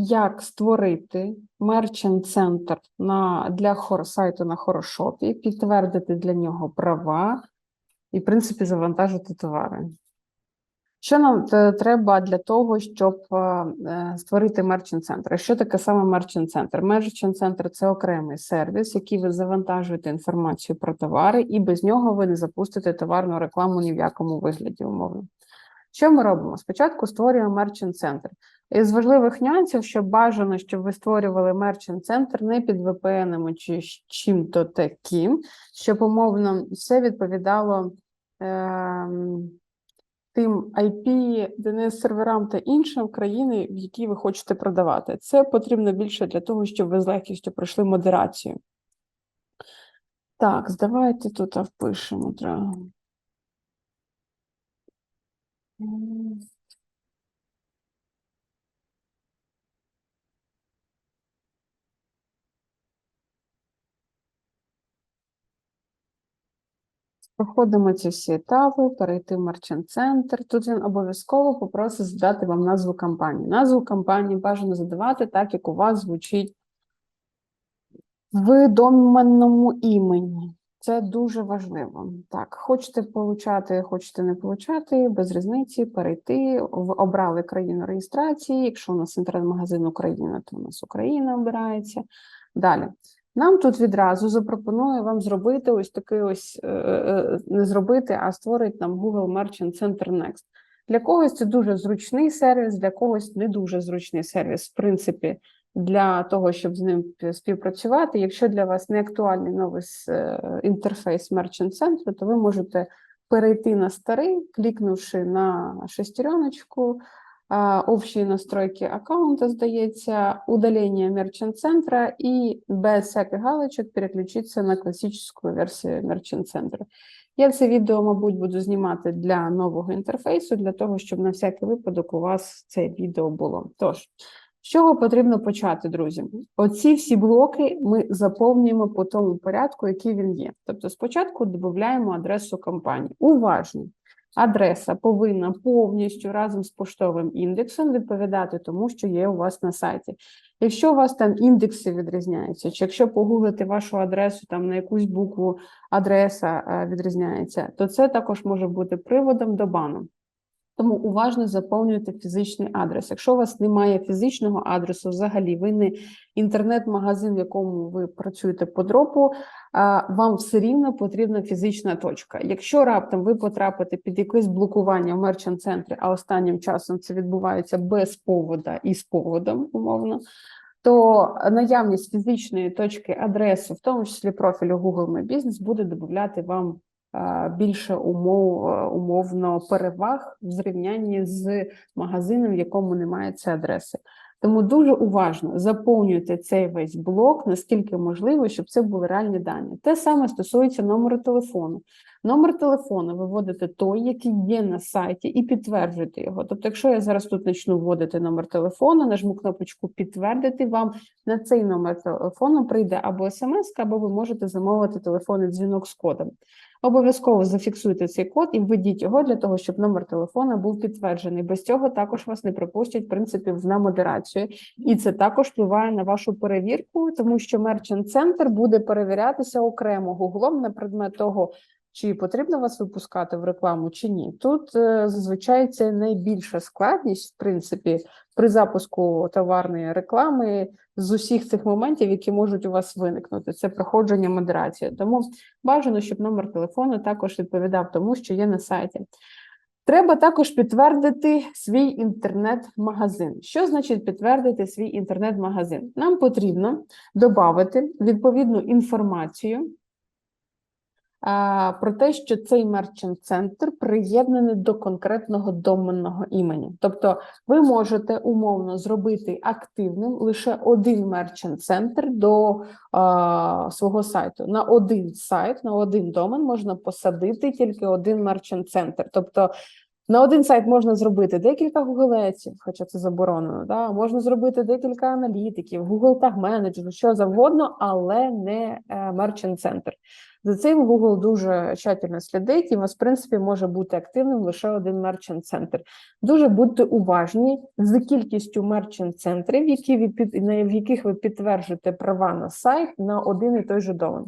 як створити мерчант центр на, для хор, сайту на хорошопі, підтвердити для нього права і, в принципі, завантажити товари. Що нам треба для того, щоб е, е, створити мерчант центр? Що таке саме мерчант центр? Мерчант центр це окремий сервіс, який ви завантажуєте інформацію про товари, і без нього ви не запустите товарну рекламу ні в якому вигляді, умовно. Що ми робимо? Спочатку створюємо мерчант центр. Із важливих нюансів, що бажано, щоб ви створювали мерчант центр не під VPN чи чим-то таким, щоб умовно все відповідало. ем, тим IP, DNS серверам та іншим країни, в які ви хочете продавати. Це потрібно більше для того, щоб ви з легкістю пройшли модерацію. Так, давайте тут впишемо. Проходимо ці всі етапи, перейти в мерчант центр. Тут він обов'язково попросить задати вам назву компанії. Назву компанії бажано задавати так, як у вас звучить в доменному імені. Це дуже важливо. Так, хочете получати, хочете не получати, без різниці, перейти. Обрали країну реєстрації. Якщо у нас інтернет-магазин Україна, то у нас Україна обирається. Далі. Нам тут відразу запропоную вам зробити ось такий ось е, е, не зробити, а створити нам Google Merchant Center Next. Для когось це дуже зручний сервіс, для когось не дуже зручний сервіс, в принципі, для того, щоб з ним співпрацювати. Якщо для вас не актуальний новий е, інтерфейс Merchant Center, то ви можете перейти на старий, клікнувши на шестереночку, общие настройки аккаунта, здається, удаление мерчант центра і без всяких галочок переключитися на класичну версію мерчант центру. Я це відео, мабуть, буду знімати для нового інтерфейсу, для того, щоб на всякий випадок у вас це відео було. Тож, з чого потрібно почати, друзі? Оці всі блоки ми заповнюємо по тому порядку, який він є. Тобто, спочатку додаємо адресу компанії. Уважно. Адреса повинна повністю разом з поштовим індексом відповідати тому, що є у вас на сайті. Якщо у вас там індекси відрізняються, чи якщо погуглити вашу адресу там на якусь букву адреса е, відрізняється, то це також може бути приводом до бану. Тому уважно заповнюйте фізичний адрес. Якщо у вас немає фізичного адресу, взагалі ви не інтернет-магазин, в якому ви працюєте по дропу, вам все рівно потрібна фізична точка. Якщо раптом ви потрапите під якесь блокування в мерчант центрі, а останнім часом це відбувається без повода і з поводом, умовно. То наявність фізичної точки адреси, в тому числі профілю Google My Business, буде додати вам більше умов, е, умовно переваг в зрівнянні з магазином, в якому немає цієї адреси. Тому дуже уважно заповнюйте цей весь блок, наскільки можливо, щоб це були реальні дані. Те саме стосується номеру телефону. Номер телефону ви вводите той, який є на сайті, і підтверджуєте його. Тобто, якщо я зараз тут почну вводити номер телефону, нажму кнопочку підтвердити, вам на цей номер телефону прийде або смс, або ви можете замовити телефонний дзвінок з кодом. Обов'язково зафіксуйте цей код і введіть його для того, щоб номер телефона був підтверджений. Без цього також вас не пропустять в принципі на модерацію, і це також впливає на вашу перевірку, тому що Merchant центр буде перевірятися окремо гуглом на предмет того, чи потрібно вас випускати в рекламу чи ні. Тут е, зазвичай це найбільша складність, в принципі, при запуску товарної реклами з усіх цих моментів, які можуть у вас виникнути. Це проходження модерації. Тому бажано, щоб номер телефону також відповідав тому, що є на сайті. Треба також підтвердити свій інтернет-магазин. Що значить підтвердити свій інтернет-магазин? Нам потрібно додати відповідну інформацію про те, що цей мерчант центр приєднаний до конкретного доменного імені. Тобто, ви можете умовно зробити активним лише один мерчант центр до а, свого сайту. На один сайт, на один домен можна посадити тільки один мерчант центр. Тобто На один сайт можна зробити декілька гуглеців, хоча це заборонено. Да? Можна зробити декілька аналітиків, Google Tag Manager, що завгодно, але не е, Merchant Center. За цим Google дуже тщательно слідить, і у вас, в принципі, може бути активним лише один Merchant Center. Дуже будьте уважні з кількістю Merchant центрів, які ви в яких ви підтверджуєте права на сайт на один і той же домен.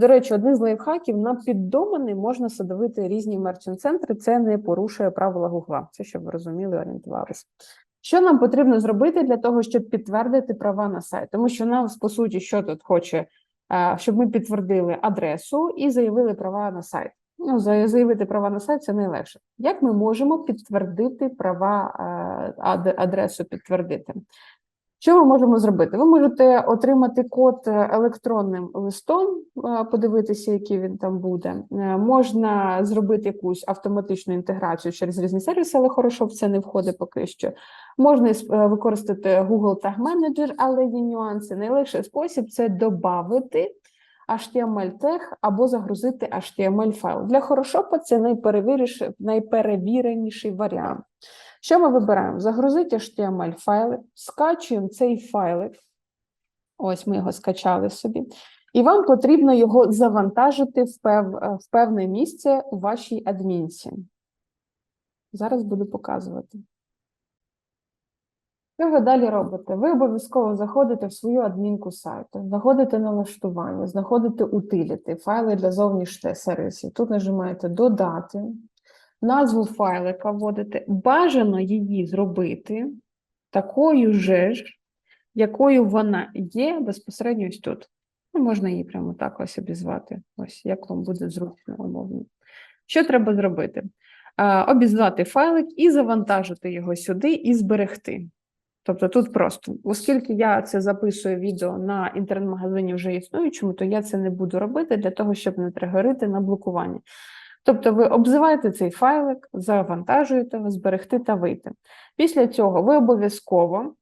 До речі, один з лайфхаків на піддомени можна садовити різні мерчант-центри. Це не порушує правила Гугла. Це щоб ви розуміли, орієнтувалися. Що нам потрібно зробити для того, щоб підтвердити права на сайт? Тому що нам, по суті, що тут хоче, Е, щоб ми підтвердили адресу і заявили права на сайт. Ну, заявити права на сайт це найлегше. Як ми можемо підтвердити права е, адресу підтвердити? Що ми можемо зробити? Ви можете отримати код е, електронним листом, е, подивитися, який він там буде. Е, Можна зробити якусь автоматичну інтеграцію через різні сервіси, але хорошо в це не входить поки що. Можна використати Google Tag Manager, але є нюанси. Найлегший спосіб це додати HTML тег або загрузити HTML файл. Для хорошопа це найперевіреніший варіант. Що ми вибираємо? Загрузити HTML файлик, скачуємо цей файлик. Ось ми його скачали собі. І вам потрібно його завантажити в, пев, в певне місце у вашій адмінці. Зараз буду показувати. Що ви далі робите? Ви обов'язково заходите в свою адмінку сайту, заходите на налаштування, знаходите утиліти, файли для зовнішніх сервісів. Тут нажимаєте Додати, назву файлика вводите. Бажано її зробити такою же ж, якою вона є безпосередньо ось тут. Ну, можна її прямо так ось обізвати. Ось як вам буде зручно умовно. Що треба зробити? Обізвати файлик і завантажити його сюди і зберегти. Тобто тут просто, оскільки я це записую відео на інтернет-магазині вже існуючому, то я це не буду робити для того, щоб не тригерити на блокування. Тобто ви обзиваєте цей файлик, завантажуєте зберегти та вийти. Після цього ви обов'язково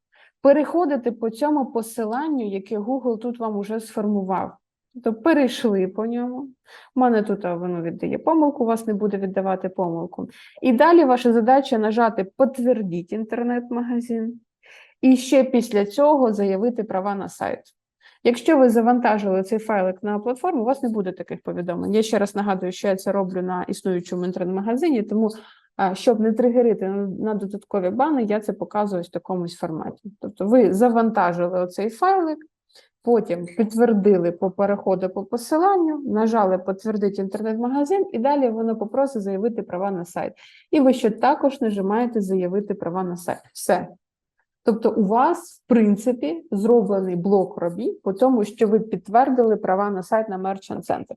переходите по цьому посиланню, яке Google тут вам уже сформував. Тобто перейшли по ньому. У мене тут воно віддає помилку, у вас не буде віддавати помилку. І далі ваша задача нажати Підтвердіть інтернет-магазин. І ще після цього заявити права на сайт. Якщо ви завантажили цей файлик на платформу, у вас не буде таких повідомлень. Я ще раз нагадую, що я це роблю на існуючому інтернет-магазині, тому щоб не тригерити на, додаткові бани, я це показую в такомусь форматі. Тобто ви завантажили оцей файлик, потім підтвердили по переходу по посиланню, нажали підтвердити інтернет-магазин, і далі воно попросить заявити права на сайт. І ви ще також нажимаєте заявити права на сайт. Все. Тобто, у вас, в принципі, зроблений блок робіт по тому, що ви підтвердили права на сайт на Merchant Center.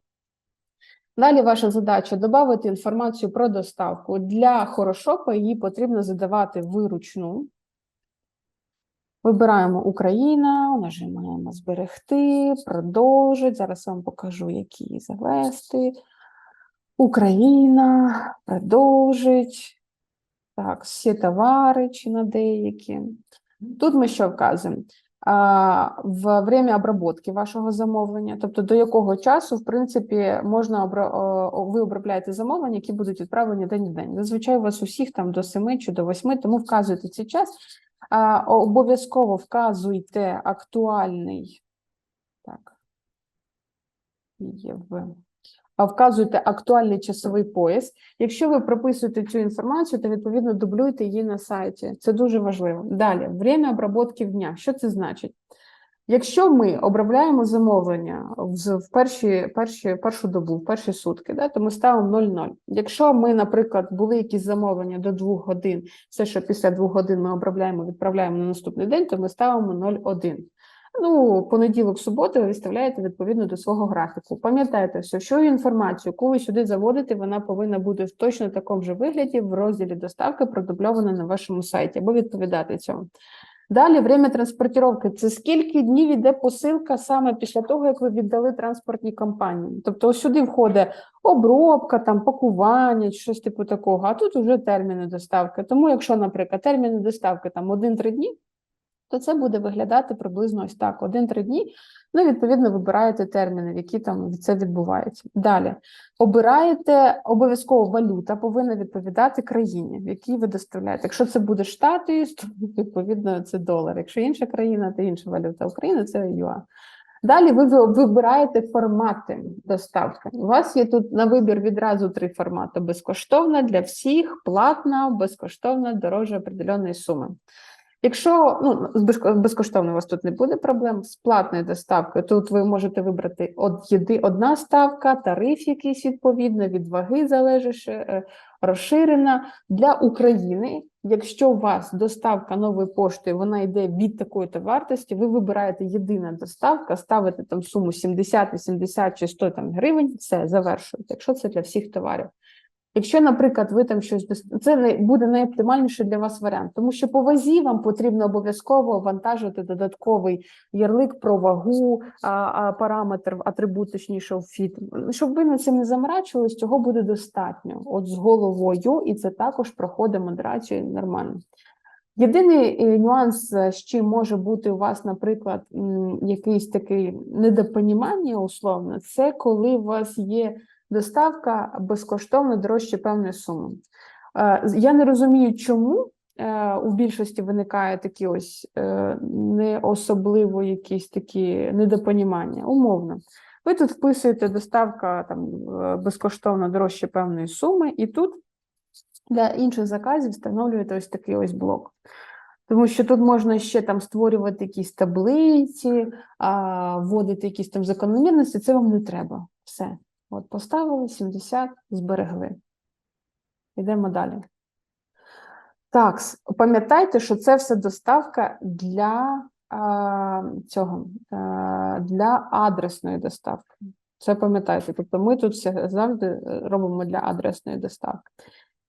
Далі ваша задача додати інформацію про доставку. Для хорошопа її потрібно задавати виручну. Вибираємо Україна, нажимаємо зберегти, продовжити. Зараз вам покажу, які її завести. Україна, продовжить. Так, всі товари чи на деякі. Тут ми що вказуємо? В время обработки вашого замовлення, тобто до якого часу, в принципі, можна ви обробляєте замовлення, які будуть відправлені день в день. Зазвичай у вас усіх там до 7 чи до 8, тому вказуйте цей час. Обов'язково вказуйте актуальний. Так. Є в. А Вказуйте актуальний часовий пояс. Якщо ви прописуєте цю інформацію, то відповідно дублюйте її на сайті. Це дуже важливо. Далі, время обработки дня. Що це значить? Якщо ми обробляємо замовлення в, в перші, перші, першу добу, в перші сутки, да, то ми ставимо 0,0. Якщо ми, наприклад, були якісь замовлення до 2 годин, все, що після 2 годин ми обробляємо, відправляємо на наступний день, то ми ставимо 0,1. Ну, понеділок, суботу ви виставляєте відповідно до свого графіку. Пам'ятайте, все, що інформацію, яку ви сюди заводите, вона повинна бути в точно такому же вигляді в розділі доставки, продубльована на вашому сайті, або відповідати цьому. Далі, время транспортировки – це скільки днів іде посилка саме після того, як ви віддали транспортній компанії. Тобто, сюди входить обробка, там пакування, щось типу такого. А тут вже терміни доставки. Тому, якщо, наприклад, терміни доставки там 1-3 дні, то це буде виглядати приблизно ось так: один-три дні. Ну, відповідно, вибираєте терміни, в які там це відбувається. Далі обираєте обов'язково валюта повинна відповідати країні, в якій ви доставляєте. Якщо це буде Штати, то відповідно це долар. Якщо інша країна, то інша валюта. Україна це ЮА. Далі ви- вибираєте формати доставки. У вас є тут на вибір відразу три формати: безкоштовна для всіх, платна, безкоштовна, дороже определеної суми. Якщо ну, безкоштовно у вас тут не буде проблем, з платною доставкою тут ви можете вибрати от єди, одна ставка, тариф якийсь відповідно, від ваги залежить, е, розширена. Для України, якщо у вас доставка нової пошти, вона йде від такої-то вартості, ви вибираєте єдина доставка, ставите там суму 70, 80 чи 100 там, гривень, все, завершуєте, якщо це для всіх товарів. Якщо, наприклад, ви там щось це не буде найоптимальніший для вас варіант, тому що по вазі вам потрібно обов'язково вантажити додатковий ярлик про вагу, а, а, параметр, атрибут, точніше, фіт. Щоб ви над цим не заморачувались, цього буде достатньо. От з головою, і це також проходить модерацію нормально. Єдиний е, нюанс, е, з чим може бути у вас, наприклад, якийсь такий недопонімання, условно, це коли у вас є доставка безкоштовно дорожче певної суми. Е, Я не розумію, чому е, у більшості виникає такі ось е, не особливо якісь такі недопонімання. Умовно. Ви тут вписуєте доставка там безкоштовно дорожче певної суми, і тут для інших заказів встановлюєте ось такий ось блок. Тому що тут можна ще там створювати якісь таблиці, вводити якісь там закономірності, це вам не треба. Все. От поставили 70, зберегли. Йдемо далі. Так, пам'ятайте, що це все доставка для а, цього, а, для адресної доставки. Це пам'ятайте. Тобто ми тут все завжди е, робимо для адресної доставки.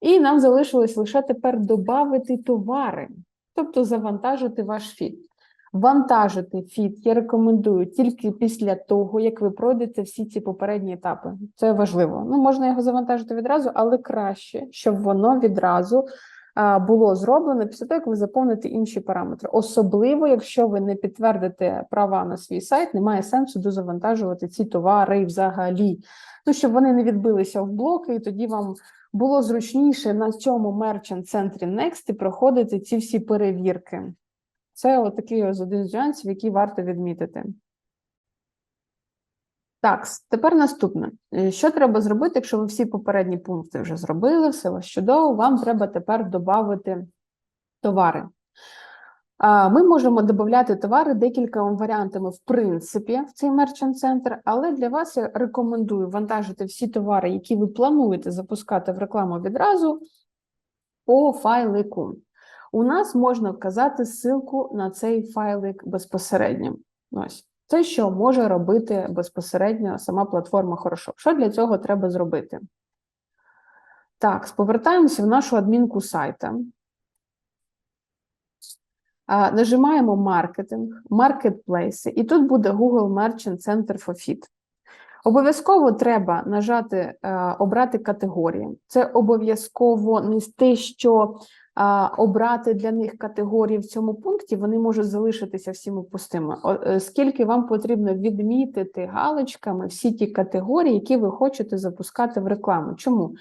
І нам залишилось лише тепер додати товари, тобто завантажити ваш фіт. Вантажити фіт я рекомендую тільки після того, як ви пройдете всі ці попередні етапи. Це важливо. Ну, можна його завантажити відразу, але краще, щоб воно відразу було зроблено після того, як ви заповните інші параметри. Особливо, якщо ви не підтвердите права на свій сайт, немає сенсу дозавантажувати ці товари взагалі. Ну, щоб вони не відбилися в блоки, і тоді вам було зручніше на цьому мерчант центрі Next проходити ці всі перевірки. Це от такий ось один з нюансів, який варто відмітити. Так, тепер наступне. Е, Що треба зробити, якщо ви всі попередні пункти вже зробили, все вас чудово, вам треба тепер додати товари. Ми можемо додати товари декількома варіантами, в принципі, в цей мерчант центр, але для вас я рекомендую вантажити всі товари, які ви плануєте запускати в рекламу відразу по файлику. У нас можна вказати ссылку на цей файлик безпосередньо. Ось це, що може робити безпосередньо сама платформа хорошо. Що для цього треба зробити? Так, повертаємося в нашу адмінку сайта. Нажимаємо маркетинг, маркетплейси, і тут буде Google Merchant Center for Fit. Обов'язково треба нажати, е, обрати категорії. Це обов'язково не те, що обрати для них категорії в цьому пункті, вони можуть залишитися всіми пустими. Е, Скільки вам потрібно відмітити галочками всі ті категорії, які ви хочете запускати в рекламу. Чому?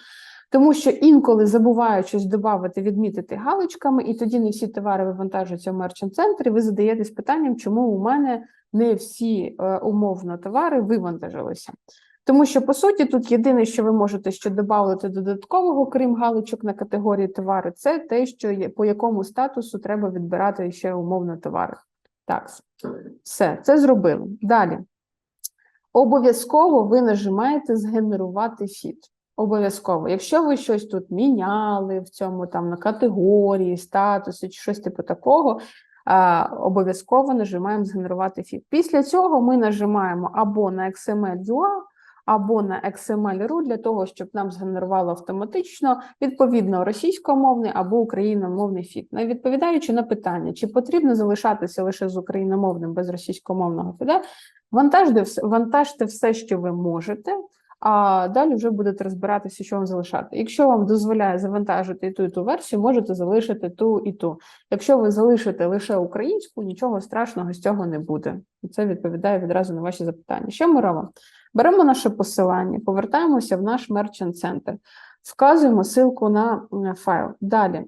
Тому що інколи забувають щось додати, відмітити галочками, і тоді не всі товари вивантажуються в мерчант центрі. Ви задаєтесь питанням, чому у мене не всі е, умовно товари вивантажилися. Тому що, по суті, тут єдине, що ви можете ще додати додаткового, крім галочок на категорії товари, це те, що є, по якому статусу треба відбирати ще умовно товари. Так, все, це зробили. Далі. Обов'язково ви нажимаєте згенерувати фіт. Обов'язково. Якщо ви щось тут міняли в цьому там на категорії, статусі чи щось типу такого, обов'язково нажимаємо згенерувати фіт. Після цього ми нажимаємо або на XML XML.ua, або на XML.ru для того, щоб нам згенерувало автоматично відповідно російськомовний або україномовний фіт. Не відповідаючи на питання, чи потрібно залишатися лише з україномовним без російськомовного фіда, вантажте, вантажте все, що ви можете. а далі вже будете розбиратися, що вам залишати. Якщо вам дозволяє завантажити і ту, і ту версію, можете залишити ту і ту. Якщо ви залишите лише українську, нічого страшного з цього не буде. І це відповідає відразу на ваші запитання. Що ми робимо? Беремо наше посилання, повертаємося в наш Merchant Center, вказуємо ссылку на файл. Далі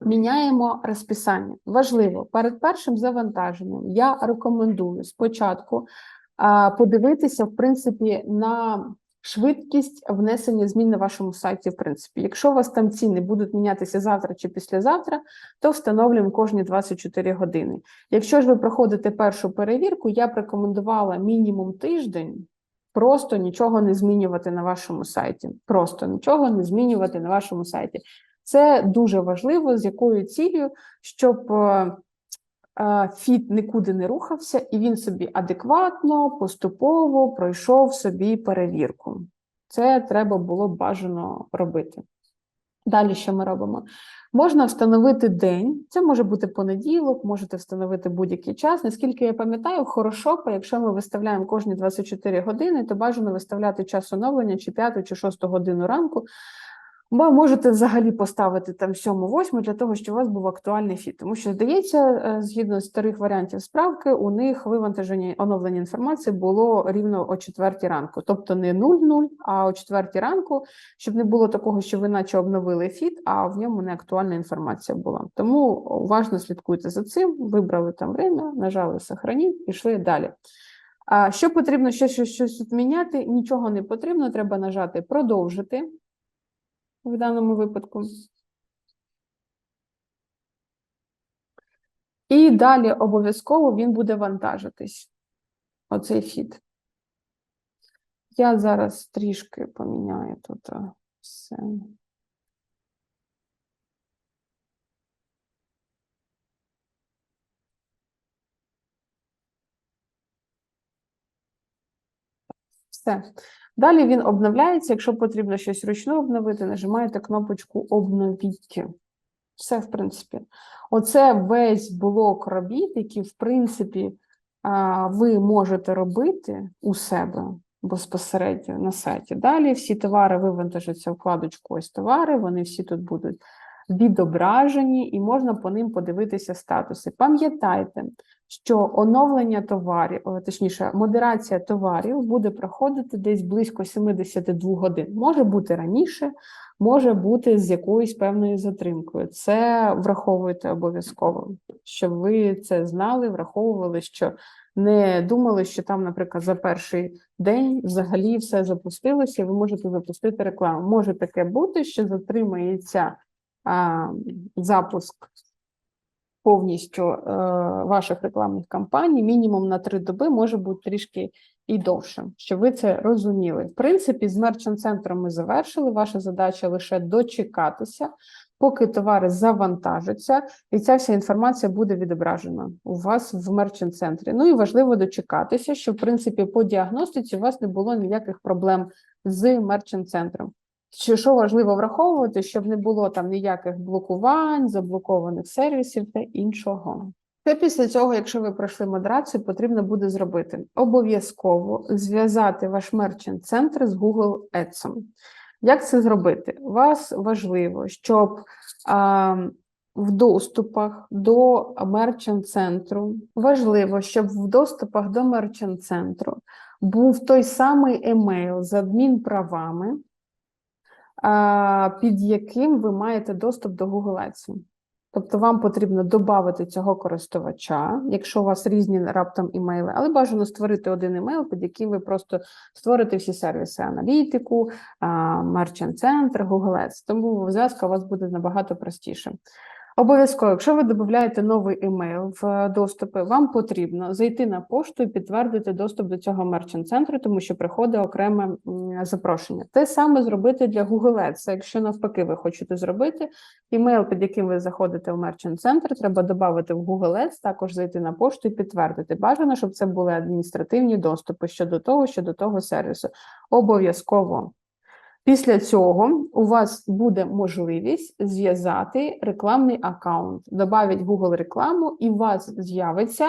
міняємо розписання. Важливо, перед першим завантаженням я рекомендую спочатку подивитися, в принципі, на швидкість внесення змін на вашому сайті. В принципі, якщо у вас там ціни будуть мінятися завтра чи післязавтра, то встановлюємо кожні 24 години. Якщо ж ви проходите першу перевірку, я б рекомендувала мінімум тиждень. Просто нічого не змінювати на вашому сайті. Просто нічого не змінювати на вашому сайті. Це дуже важливо, з якою цілею, щоб е, е, фіт нікуди не рухався, і він собі адекватно, поступово пройшов собі перевірку. Це треба було бажано робити. Далі що ми робимо? Можна встановити день, це може бути понеділок, можете встановити будь-який час. Наскільки я пам'ятаю, хорошо, якщо ми виставляємо кожні 24 години, то бажано виставляти час оновлення чи 5 чи 6 годину ранку. Бо можете взагалі поставити там 7-8 для того, щоб у вас був актуальний фіт. Тому що, здається, е, згідно з старих варіантів справки, у них вивантаження оновлення інформації було рівно о 4 ранку. Тобто не 0-0, а о 4 ранку, щоб не було такого, що ви наче обновили фіт, а в ньому не актуальна інформація була. Тому уважно слідкуйте за цим, вибрали там время, нажали «Сохраніть» йшли далі. А що потрібно ще щось, щось відміняти? Нічого не потрібно, треба нажати продовжити в даному випадку. І далі обов'язково він буде вантажитись. Оцей фіт. Я зараз трішки поміняю тут все. Все. Далі він обновляється. Якщо потрібно щось ручно обновити, нажимаєте кнопочку Обновіть. Все, в принципі. Оце весь блок робіт, які, в принципі, ви можете робити у себе безпосередньо на сайті. Далі всі товари вивантажаться вкладочку Ось товари, вони всі тут будуть відображені, і можна по ним подивитися статуси. Пам'ятайте, що оновлення товарів, точніше, модерація товарів буде проходити десь близько 72 годин. Може бути раніше, може бути з якоюсь певною затримкою. Це враховуйте обов'язково, щоб ви це знали, враховували, що не думали, що там, наприклад, за перший день взагалі все запустилося, і ви можете запустити рекламу. Може таке бути, що затримається а, запуск повністю е, ваших рекламних кампаній, мінімум на три доби, може бути трішки і довше, щоб ви це розуміли. В принципі, з мерчант центром ми завершили. Ваша задача лише дочекатися, поки товари завантажаться, і ця вся інформація буде відображена у вас в мерчант центрі. Ну і важливо дочекатися, щоб в принципі по діагностиці у вас не було ніяких проблем з мерчант центром. Що, що важливо враховувати, щоб не було там ніяких блокувань, заблокованих сервісів та іншого. Це після цього, якщо ви пройшли модерацію, потрібно буде зробити обов'язково зв'язати ваш мерчант центр з Google Ads. Як це зробити? Вас важливо, щоб а, в доступах до мерчант центру важливо, щоб в доступах до мерчант центру був той самий емейл з адмінправами, під яким ви маєте доступ до Google Ads. Тобто вам потрібно додати цього користувача, якщо у вас різні раптом імейли, але бажано створити один імейл, під яким ви просто створите всі сервіси: аналітику, Merchant центр, Google Ads. Тому зв'язка у вас буде набагато простіше. Обов'язково, якщо ви додаєте новий емейл в доступи, вам потрібно зайти на пошту і підтвердити доступ до цього мерчант центру, тому що приходить окреме запрошення. Те саме зробити для Google Ads. Якщо навпаки ви хочете зробити імейл, під яким ви заходите в мерчант центр, треба додати в Google Ads, також зайти на пошту і підтвердити. Бажано, щоб це були адміністративні доступи щодо того, щодо того сервісу. Обов'язково. Після цього у вас буде можливість зв'язати рекламний аккаунт, добавить Google рекламу, і у вас з'явиться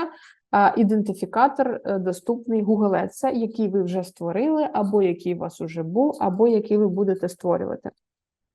ідентифікатор е, доступний Google Ads, який ви вже створили, або який у вас вже був, або який ви будете створювати.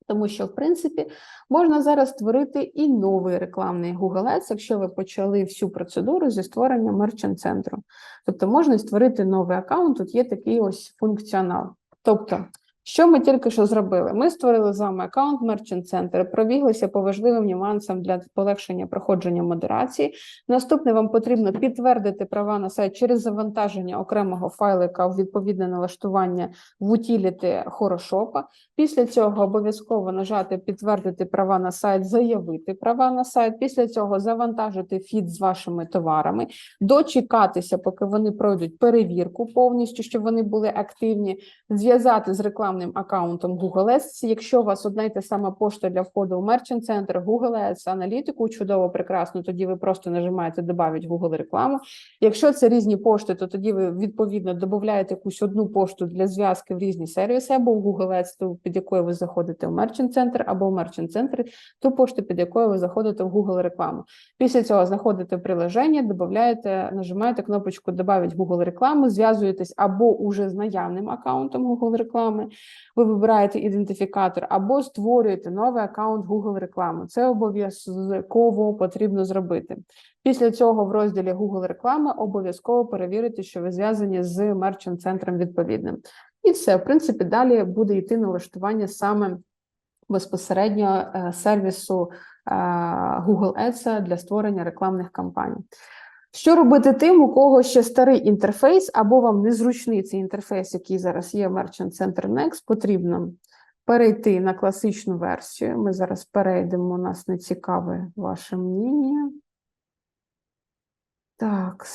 Тому що, в принципі, можна зараз створити і новий рекламний Google Ads, якщо ви почали всю процедуру зі створення мерчант центру. Тобто можна створити новий аккаунт, тут є такий ось функціонал. Тобто, що ми тільки що зробили? Ми створили з вами аккаунт Merchant Center, пробіглися по важливим нюансам для полегшення проходження модерації. Наступне вам потрібно підтвердити права на сайт через завантаження окремого файлика в відповідне налаштування в утіліти Хорошопа. Після цього обов'язково нажати підтвердити права на сайт, заявити права на сайт. Після цього завантажити фід з вашими товарами, дочекатися, поки вони пройдуть перевірку повністю, щоб вони були активні, зв'язати з рекламним аккаунтом Google Ads. Якщо у вас одна й та сама пошта для входу у Merchant Center, Google Ads, аналітику, чудово, прекрасно, тоді ви просто нажимаєте «Добавить Google рекламу. Якщо це різні пошти, то тоді ви відповідно додаєте якусь одну пошту для зв'язки в різні сервіси, або в Google Ads, під якою ви заходите в Merchant Center, або в Merchant Center, ту пошту, під якою ви заходите в Google рекламу. Після цього знаходите приложення, додаєте, нажимаєте кнопочку «Добавить Google рекламу, зв'язуєтесь або уже з наявним аккаунтом Google реклами, ви вибираєте ідентифікатор, або створюєте новий аккаунт Google реклами. Це обов'язково потрібно зробити. Після цього в розділі Google реклами обов'язково перевірити, що ви зв'язані з мерчант центром відповідним. І все, в принципі, далі буде йти налаштування саме безпосередньо е, сервісу е, Google Ads для створення рекламних кампаній. Що робити тим, у кого ще старий інтерфейс, або вам незручний цей інтерфейс, який зараз є Merchant Center Next, потрібно перейти на класичну версію. Ми зараз перейдемо, нас не цікаве ваше мнення. Так,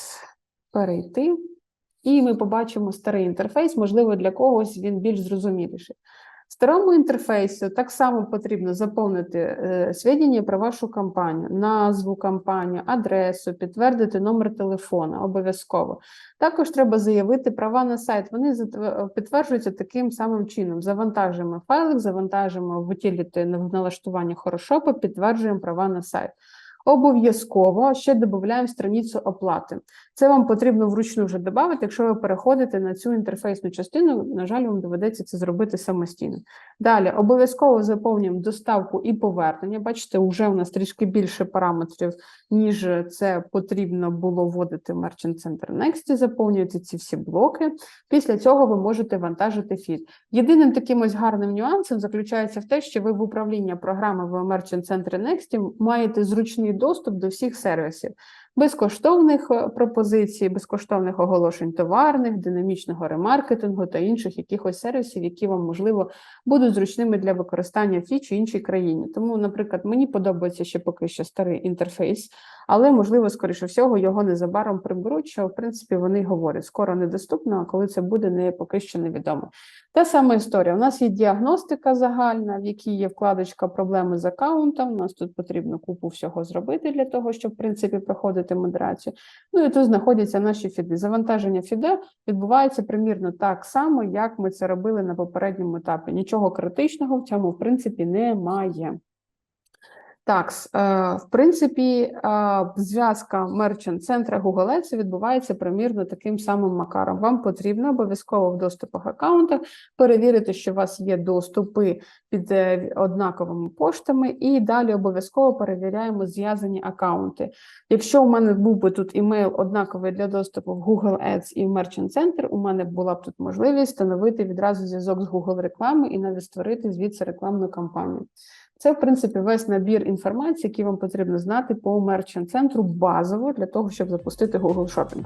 перейти. І ми побачимо старий інтерфейс, можливо, для когось він більш зрозуміліший. Старому інтерфейсі так само потрібно заповнити е, свідчення про вашу кампанію, назву кампанії, адресу, підтвердити номер телефона обов'язково. Також треба заявити права на сайт. Вони затв- підтверджуються таким самим чином: завантажуємо файлик, завантажуємо в утиліти в налаштування Хорошопа, підтверджуємо права на сайт. Обов'язково ще додаємо страницю оплати. Це вам потрібно вручну вже додати, якщо ви переходите на цю інтерфейсну частину, на жаль, вам доведеться це зробити самостійно. Далі обов'язково заповнюємо доставку і повернення. Бачите, вже у нас трішки більше параметрів, ніж це потрібно було вводити в Merchant Center Next. Заповнюєте ці всі блоки. Після цього ви можете вантажити фід. Єдиним таким ось гарним нюансом заключається в те, що ви в управління програми в Merchant Center Next маєте зручний доступ до всіх сервісів. Безкоштовних е, пропозицій, безкоштовних оголошень товарних, динамічного ремаркетингу та інших якихось сервісів, які вам, можливо, будуть зручними для використання в тій чи іншій країні. Тому, наприклад, мені подобається ще поки що старий інтерфейс, але, можливо, скоріше всього, його незабаром приберуть, що, в принципі, вони говорять, скоро недоступно, а коли це буде, не поки що невідомо. Та сама історія. У нас є діагностика загальна, в якій є вкладочка проблеми з аккаунтом. У нас тут потрібно купу всього зробити для того, щоб, в принципі, проходити модерацію. Ну і тут знаходяться наші фіди. Завантаження фіде відбувається примірно так само, як ми це робили на попередньому етапі. Нічого критичного в цьому, в принципі, немає. Так, е, в принципі, е, зв'язка мерчант центра Google Ads відбувається примірно таким самим макаром. Вам потрібно обов'язково в доступах аккаунтах перевірити, що у вас є доступи під е, однаковими поштами, і далі обов'язково перевіряємо зв'язані аккаунти. Якщо у мене був би тут імейл однаковий для доступу в Google Ads і в Merchant Center, у мене була б тут можливість встановити відразу зв'язок з Google реклами і навіть створити звідси рекламну кампанію. Це, в принципі, весь набір інформації, який вам потрібно знати по мерчант центру базово для того, щоб запустити Google Shopping.